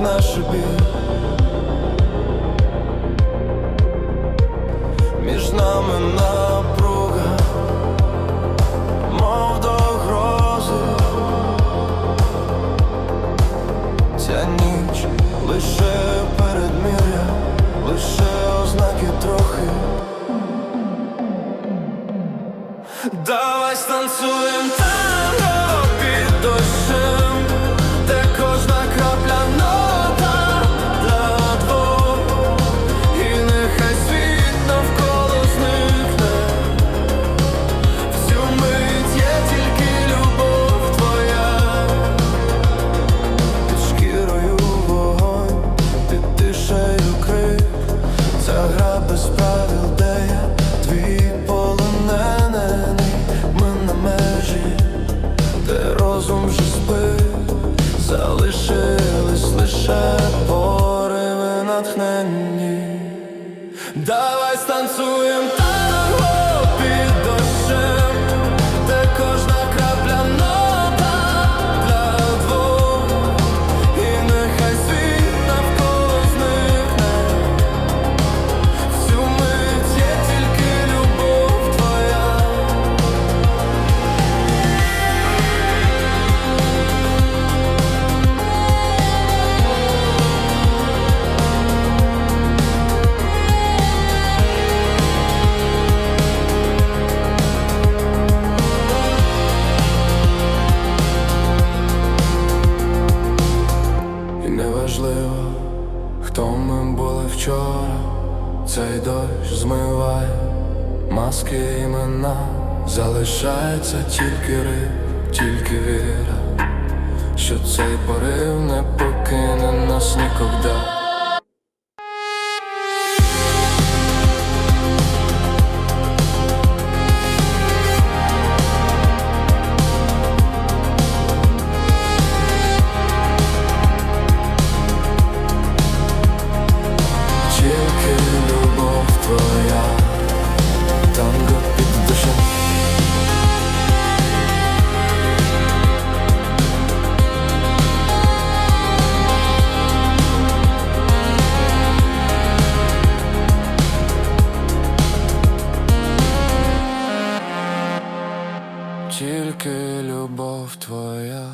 наш біль. Між нами напруга, мов до грози. Ця ніч лише передмір'я, лише ознаки трохи. Давай станцюєм танго без правил, де я? Твій полонений, ми на межі, де розум вже спить, залишились лише пориви натхненні. Давай станцюєм неважливо, хто ми були вчора, цей дощ змиває маски імена, залишається тільки риб, тільки віра, що цей порив не покине нас ніколи. Тільки любов твоя.